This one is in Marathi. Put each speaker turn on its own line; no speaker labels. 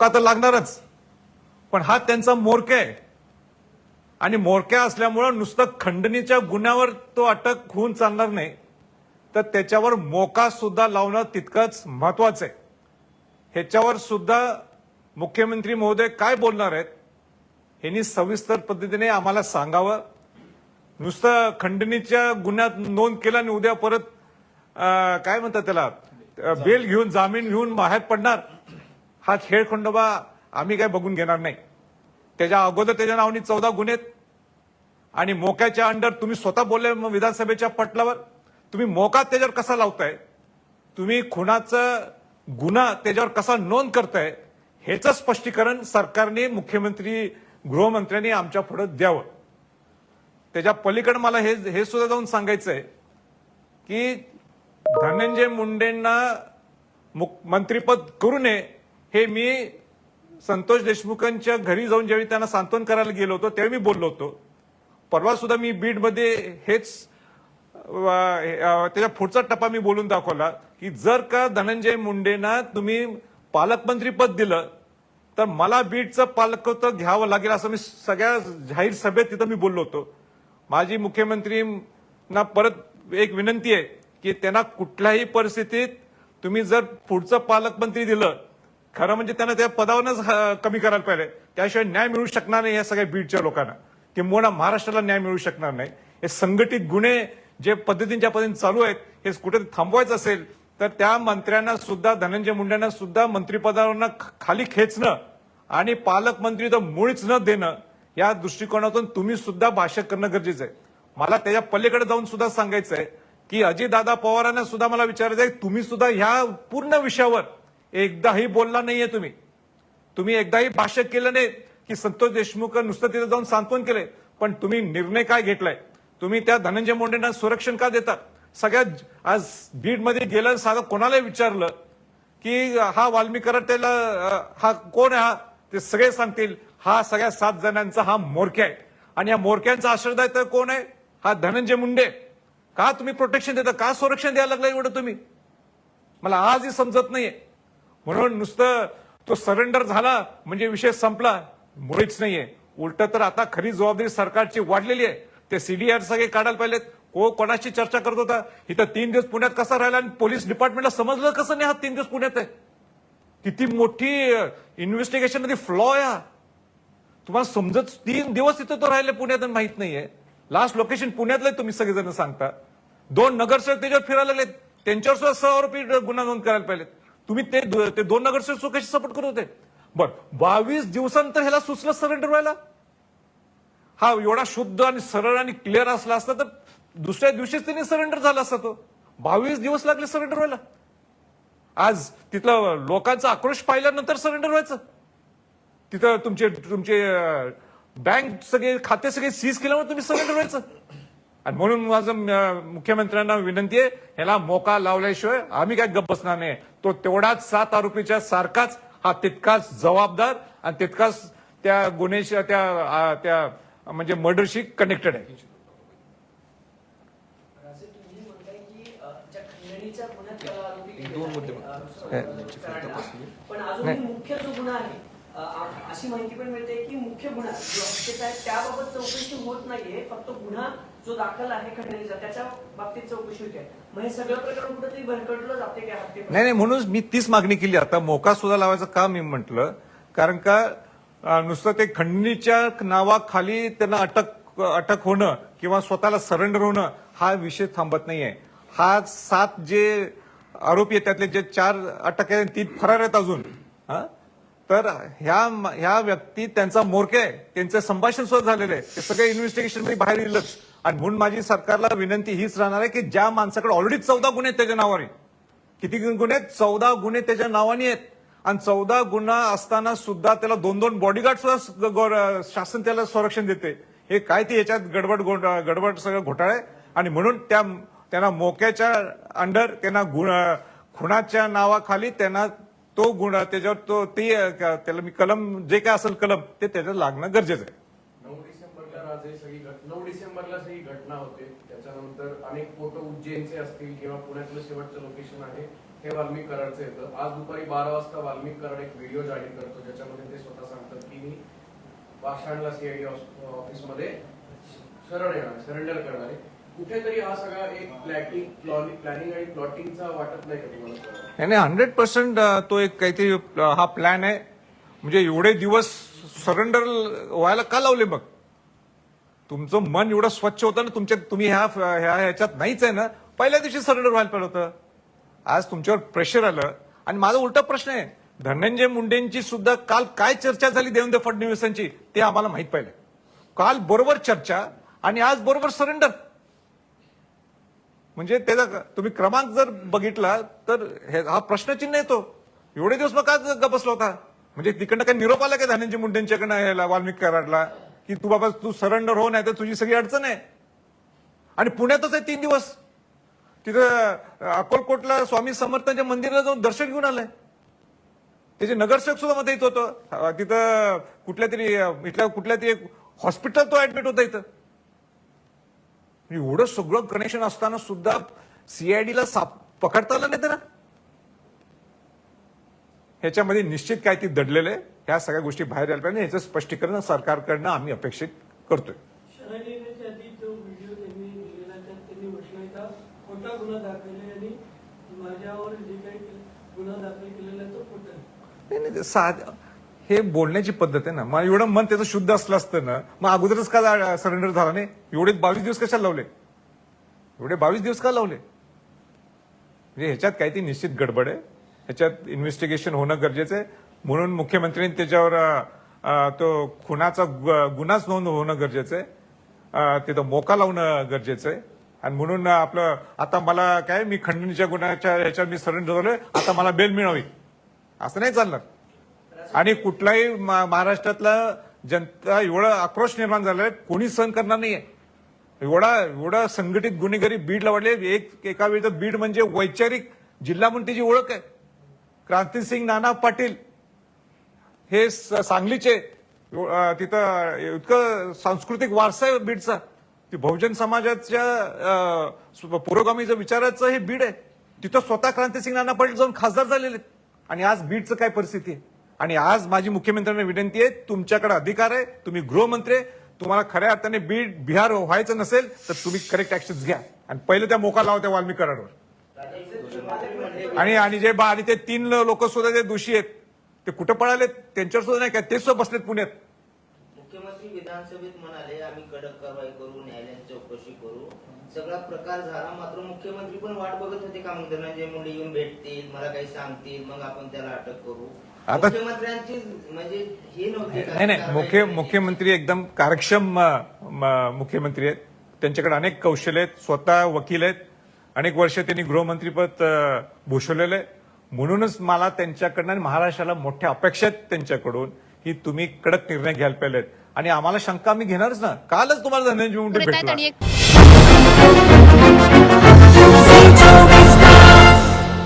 का तर लागणारच. पण हा त्यांचा मोरक्या आहे. आणि मोरक्या असल्यामुळं नुसतं खंडणीच्या गुन्ह्यावर तो अटक होऊन चालणार नाही. तर त्याच्यावर मोका सुद्धा लावणं तितकंच महत्वाचं आहे. ह्याच्यावर सुद्धा मुख्यमंत्री महोदय काय बोलणार आहेत ह्यांनी सविस्तर पद्धतीने आम्हाला सांगावं. नुसतं खंडणीच्या गुन्ह्यात नोंद केला आणि उद्या परत काय म्हणतात त्याला बेल घेऊन जामीन घेऊन बाहेर पडणार. हा खेळ खंडोबा आम्ही काय बघून घेणार नाही. त्याच्या अगोदर त्याच्या नावाने चौदा गुन्हे आहेत. आणि मोक्याच्या अंडर तुम्ही स्वतः बोलले मग विधानसभेच्या पटलावर. तुम्ही मोका त्याच्यावर कसा लावताय? तुम्ही खुनाचं गुन्हा त्याच्यावर कसा नोंद करताय? ह्याचं स्पष्टीकरण सरकारने मुख्यमंत्री गृहमंत्र्यांनी आमच्या पुढे द्यावं. त्याच्या पलीकडे मला हे हे सुद्धा जाऊन सांगायचं आहे की धनंजय मुंडेंना मुख- मंत्रिपद करू नये हे मी संतोष देशमुखांच्या घरी जाऊन ज्यावेळी त्यांना सांत्वन करायला गेलो होतो त्यावेळी मी बोललो होतो. परवा सुद्धा मी बीडमध्ये हेच त्याच्या पुढचा टप्पा मी बोलून दाखवला की जर का धनंजय मुंडेंना तुम्ही पालकमंत्री पद दिलं तर मला बीडचं पालकत्व घ्यावं लागेल असं मी सगळ्या जाहीर सभेत तिथं मी बोललो होतो. माजी मुख्यमंत्रींना परत एक विनंती आहे की त्यांना कुठल्याही परिस्थितीत तुम्ही जर पुढचं पालकमंत्री दिलं खरं म्हणजे त्यांना त्या पदावरच कमी करायला पाहिजे त्याशिवाय न्याय मिळू शकणार नाही या सगळ्या बीडच्या लोकांना. किंबहुना महाराष्ट्राला न्याय मिळू शकणार नाही. हे संघटित गुन्हे जे पद्धतींच्या पद्धतीने चालू आहेत हे कुठे थांबवायचं असेल तर त्या मंत्र्यांना सुद्धा धनंजय मुंडेंना सुद्धा मंत्रिपदावरनं खाली खेचणं आणि पालकमंत्री तर मुळीच न देणं या दृष्टिकोनातून तुम्ही सुद्धा भाष्य करणं गरजेचं आहे. मला त्याच्या पलीकडे जाऊन सुद्धा सांगायचं आहे की अजितदादा पवारांना सुद्धा मला विचारायचं आहे तुम्ही सुद्धा ह्या पूर्ण विषयावर एकदाही बोलला नाहीये तुम्ही. तुम्ही एकदाही भाष्य केलं नाही की संतोष देशमुख नुसतं तिथे जाऊन सांत्वन केलंय. पण तुम्ही निर्णय काय घेतलाय? तुम्ही त्या धनंजय मुंडेंना संरक्षण का देता सगळ्यात आज बीडमध्ये गेलं साधं कोणाला विचारलं की हा वाल्मीकर त्याला हा कोण आहे हा? ते सगळे सांगतील हा सगळ्या सात जणांचा हा मोरक्या आहे. आणि या मोरक्यांचा आश्रयदायित्व कोण आहे? हा धनंजय मुंडे. का तुम्ही प्रोटेक्शन देता? का संरक्षण द्यायला लागलं एवढं तुम्ही? मला आजही समजत नाहीये. म्हणून नुसतं तो सरेंडर झाला म्हणजे विषय संपला. मुळीच नाहीये. उलट तर आता खरी जबाबदारी सरकारची वाढलेली आहे. ते सीडीआर सगळे काढायला पाहिजेत को कोणाशी चर्चा करत होता? इथं तीन दिवस पुण्यात कसा राहिला आणि पोलीस डिपार्टमेंटला समजलं कसं नाही हा तीन दिवस पुण्यात आहे? किती मोठी इन्व्हेस्टिगेशनमध्ये फ्लॉ आहे तुम्हाला समजत तीन दिवस इथं तो राहिले पुण्यात आणि माहीत नाहीये. लास्ट लोकेशन पुण्यातलं आहे तुम्ही सगळेजण सांगता. दोन नगरसेवक त्याच्यावर फिरायला लागलेत. त्यांच्यावर सुद्धा सह आरोपी गुन्हा नोंद करायला पाहिजेत तुम्ही ते ते दोन नगरसेवक चौकशी सपोर्ट करत होते. बर बावीस दिवसानंतर ह्याला सुचलं सरेंडर व्हायला? हा एवढा शुद्ध आणि सरळ आणि क्लिअर असला असता तर दुसऱ्या दिवशीच त्यांनी सरेंडर झाला असता तो. बावीस दिवस लागले सरेंडर व्हायला. आज तिथलं लोकांचा आक्रोश पाहिल्यानंतर सरेंडर व्हायचं. तिथं तुमचे तुमचे बँक सगळे खाते सगळे सीज केल्यामुळे तुम्ही सरेंडर व्हायचं. आणि म्हणून माझं मुख्यमंत्र्यांना विनंती आहे ह्याला मोका लावल्याशिवाय आम्ही काय गप्प बसणार नाही. तो तेवढाच सात आरोपीच्या सारखाच हा तितकाच जबाबदार आणि तितकाच त्या गुन्हेच्या त्या त्या म्हणजे मर्डरशी कनेक्टेड आहे.
दोन मुद्दे
पण मुख्य जो गुन्हा आहे अशी माहिती पण मिळते की मुख्य गुन्हा त्याबाबत चौकशी होत नाहीये फक्त गुन्हा जो दाखल आहे खंडणीचा त्याच्या बाबतीत चौकशी होते. मग हे सगळं प्रकरण कुठेतरी भरकटलं जाते का
नाही नाही म्हणून मी तीच मागणी केली. आता मोका सुद्धा लावायचं का मी म्हंटल. कारण का अं, नुसतं ते खंडणीच्या नावाखाली त्यांना अटक अटक होणं किंवा स्वतःला सरेंडर होणं हा विषय थांबत नाहीये. हा सात जे आरोपी आहेत त्यातले जे चार अटक आहेत ती फरार आहेत अजून. हा? तर ह्या ह्या व्यक्ती त्यांचा मोरके आहे. त्यांचं संभाषण सुद्धा झालेलं आहे. ते सगळे इन्व्हेस्टिगेशनमध्ये बाहेर येईलच. आणि म्हणून माझी सरकारला विनंती हीच राहणार आहे की ज्या माणसाकडे ऑलरेडी चौदा गुन्हे आहेत त्याच्या नावाने. किती गुन्हे आहेत? चौदा गुन्हे त्याच्या नावाने आहेत. आणि चौदा गुन्हा असताना सुद्धा त्याला दोन दोन बॉडीगार्ड सुद्धा शासन त्याला संरक्षण देते. हे काय ते याच्यात गडबड गडबड सगळं घोटाळे आहे. आणि म्हणून त्या त्यांना मोक्याच्या अंडर त्यांना गुण खुनाच्या नावाखाली त्यांना तो गुण त्याच्यावर तो ते त्याला मी कलम जे काय असेल कलम ते त्याच्यात लागणं गरजेचं आहे.
नऊ डिसेंबरला ही घटना होते. त्याच्यानंतर अनेक फोटो उज्जैनचे असतील किंवा पुण्यातलं शेवटचं लोकेशन आहे हे वाल्मिक कराडचं येतं. आज दुपारी बारा वाजता वाल्मिक कराड एक व्हिडिओ जाहीर करतो ज्याच्यामध्ये ते स्वतः सांगतात की मी पाषाणला सीआयडी ऑफिसमध्ये शरण येणार सरेंडर करणार आहे. कुठेतरी हा सगळा एक प्लॅटिंग प्लॅनिंग आणि प्लॉटिंगचा वाटत नाही का तुम्हाला?
नाही हंड्रेड पर्सेंट तो एक काहीतरी हा प्लॅन आहे. म्हणजे एवढे दिवस सरेंडर व्हायला का लावले मग तुमचं मन एवढं स्वच्छ होतं ना तुमच्या तुम्ही ह्या ह्या ह्याच्यात नाहीच आहे ना. पहिल्या दिवशी सरेंडर व्हायला पाहिजे होतं. आज तुमच्यावर प्रेशर आलं. आणि माझा उलटा प्रश्न आहे धनंजय मुंडेंची सुद्धा काल काय चर्चा झाली देवेंद्र फडणवीसांची ते आम्हाला माहीत पाहिलं. काल बरोबर चर्चा आणि आज बरोबर सरेंडर म्हणजे त्याचा तुम्ही क्रमांक जर बघितला तर हे हा प्रश्नचिन्ह येतो. एवढे दिवस मग का ग बसला होता? म्हणजे तिकडनं काही निरोप आला का धनंजय मुंडेंच्याकडनं ह्याला वाल्मिकी कराडला? की तू बाबा तू सरेंडर हो नाही तर तुझी सगळी अडचण आहे. आणि पुण्यातच आहे तीन दिवस. तिथं अकोलकोटला स्वामी समर्थांच्या मंदिराला जाऊन दर्शन घेऊन आलंय. त्याचे नगरसेवक सुद्धा मध्ये येत होतं. तिथं कुठल्या तरी इथल्या कुठल्या तरी हॉस्पिटल तो ऍडमिट होता इथं. म्हणजे एवढं सगळं कनेक्शन असताना सुद्धा सीआयडीला साप पकडता आलं नाही त्याला ह्याच्यामध्ये निश्चित काय ती दडलेलं आहे. ह्या सगळ्या गोष्टी बाहेर यायला पाहिजे ह्याचं स्पष्टीकरण सरकारकडनं आम्ही अपेक्षित करतोय. नाही नाही साध हे बोलण्याची पद्धत आहे ना मग एवढं मन त्याचं शुद्ध असलं असतं ना मग अगोदरच का सरेंडर झाला नाही? एवढे बावीस दिवस कशाला लावले? एवढे बावीस दिवस का लावले? म्हणजे ह्याच्यात काहीतरी निश्चित गडबड आहे ह्याच्यात इन्व्हेस्टिगेशन होणं गरजेचं आहे. म्हणून मुख्यमंत्र्यांनी त्याच्यावर तो खुनाचा गु- गुन्हाच नोंद होणं गरजेचं आहे. तिथं मोका लावणं गरजेचं आहे. आणि म्हणून आपलं आता मला काय मी खंडणीच्या गुन्ह्याच्या याच्यावर मी सरेंडर झालोय आता मला बेल मिळावी. असं नाही चालणार. आणि कुठलाही मा- महाराष्ट्रातला जनता एवढं आक्रोश निर्माण झालाय कोणी सहन करणार नाहीये. एवढा एवढा संघटित गुन्हेगारी बीडला वाढले एक एका वेळी तर बीड म्हणजे वैचारिक जिल्हा म्हणून त्याची ओळख आहे. क्रांतीसिंग नाना पाटील हे सांगलीचे तिथं इतकं सांस्कृतिक वारसा आहे बीडचा ती बहुजन समाजाच्या पुरोगामीचं विचाराचं हे बीड आहे तिथं स्वतः क्रांतीसिंग नाना पाटील जाऊन खासदार झालेले आहेत. आणि आज बीडचं काय परिस्थिती आहे आणि आज माझी मुख्यमंत्र्यांना विनंती आहे तुमच्याकडे अधिकार आहे तुम्ही गृहमंत्री आहे. तुम्हाला खऱ्या अर्थाने बीड बिहार व्हायचं नसेल तर तुम्ही करेक्ट ऍक्शन घ्या आणि पहिले त्या मोका लावा त्या वाल्मिक कराडवर आणि आणि जे बा आणि ते तीन लोक सुद्धा जे दोषी आहेत ते कुठं पळालेत? त्यांच्यावर सुद्धा नाही काय ते सुद्धा बसलेत पुण्यात.
मुख्यमंत्री विधानसभेत म्हणाले आम्ही कडक कारवाई करू न्यायालयात चौकशी करू. सगळा प्रकार झाला. मात्र मुख्यमंत्री पण वाट बघत होते का? मग धनंजय मुंडे येऊन भेटतील मला काही सांगतील मग आपण त्याला अटक करू.
आता-
मुख्यमंत्र्यांची म्हणजे हे?
नाही नाही मुख्य. मुख्यमंत्री एकदम कार्यक्षम मुख्यमंत्री आहेत. त्यांच्याकडे अनेक कौशल्य आहेत. स्वतः वकील आहेत. अनेक वर्ष त्यांनी गृहमंत्रीपद भूषवलेलं आहे. म्हणूनच मला त्यांच्याकडनं आणि महाराष्ट्राला मोठ्या अपेक्षा आहेत त्यांच्याकडून की तुम्ही कडक निर्णय घ्यायला पाहिजेत आणि आम्हाला शंका आम्ही घेणारच ना. कालच तुम्हाला धनंजय मुंडे भेटला